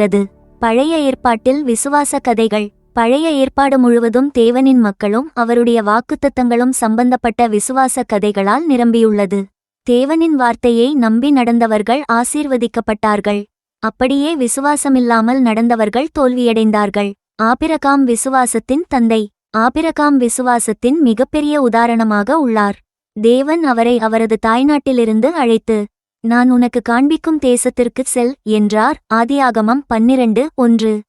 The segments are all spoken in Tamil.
அது பழைய ஏற்பாட்டில் விசுவாச கதைகள். பழைய ஏற்பாடு முழுவதும் தேவனின் மக்களும் அவருடைய வாக்குத்தத்தங்களும் சம்பந்தப்பட்ட விசுவாச கதைகளால் நிரம்பியுள்ளது. தேவனின் வார்த்தையை நம்பி நடந்தவர்கள் ஆசீர்வதிக்கப்பட்டார்கள். அப்படியே விசுவாசமில்லாமல் நடந்தவர்கள் தோல்வியடைந்தார்கள். ஆபிரகாம் விசுவாசத்தின் தந்தை. ஆபிரகாம் விசுவாசத்தின் மிகப்பெரிய உதாரணமாக உள்ளார். தேவன் அவரை அவரது தாய்நாட்டிலிருந்து அழைத்து நான் உனக்கு காண்பிக்கும் தேசத்திற்குச் செல் என்றார் ஆதியாகமம் பன்னிரண்டு ஒன்று.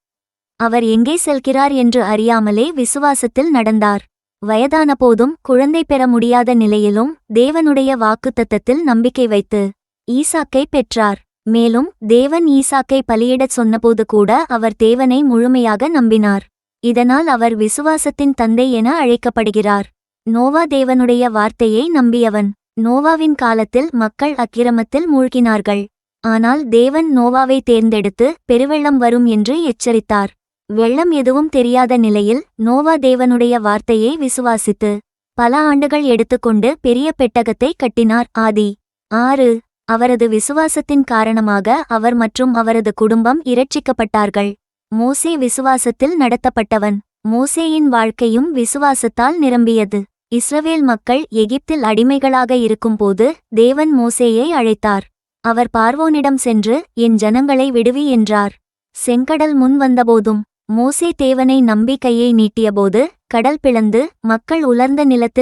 அவர் எங்கே செல்கிறார் என்று அறியாமலே விசுவாசத்தில் நடந்தார். வயதான போதும் குழந்தை பெற முடியாத நிலையிலும் தேவனுடைய வாக்குத்தத்தத்தில் நம்பிக்கை வைத்து ஈசாக்கை பெற்றார். மேலும் தேவன் ஈசாக்கை பலியிடச் சொன்னபோது கூட அவர் தேவனை முழுமையாக நம்பினார். இதனால் அவர் விசுவாசத்தின் தந்தை என அழைக்கப்படுகிறார். நோவா தேவனுடைய வார்த்தையை நம்பியவன். நோவாவின் காலத்தில் மக்கள் அக்கிரமத்தில் மூழ்கினார்கள். ஆனால் தேவன் நோவாவை தேர்ந்தெடுத்து பெருவெள்ளம் வரும் என்று எச்சரித்தார். வெள்ளம் எதுவும் தெரியாத நிலையில் நோவா தேவனுடைய வார்த்தையை விசுவாசித்து பல ஆண்டுகள் எடுத்துக்கொண்டு பெரிய பெட்டகத்தை கட்டினார். ஆதி ஆறு அவரது விசுவாசத்தின் காரணமாக அவர் மற்றும் அவரது குடும்பம் இரட்சிக்கப்பட்டார்கள். மோசே விசுவாசத்தில் நடத்தப்பட்டவன். மோசேயின் வாழ்க்கையும் விசுவாசத்தால் நிரம்பியது. இஸ்ரவேல் மக்கள் எகிப்தில் அடிமைகளாக இருக்கும்போது தேவன் மோசேயை அழைத்தார். அவர் பார்வோனிடம் சென்று என் ஜனங்களை விடுவி என்றார். செங்கடல் முன் வந்தபோதும் மோசே தேவனை நம்பிக்கையை நீட்டியபோது கடல் பிளந்து மக்கள் உலர்ந்த நிலத்தில்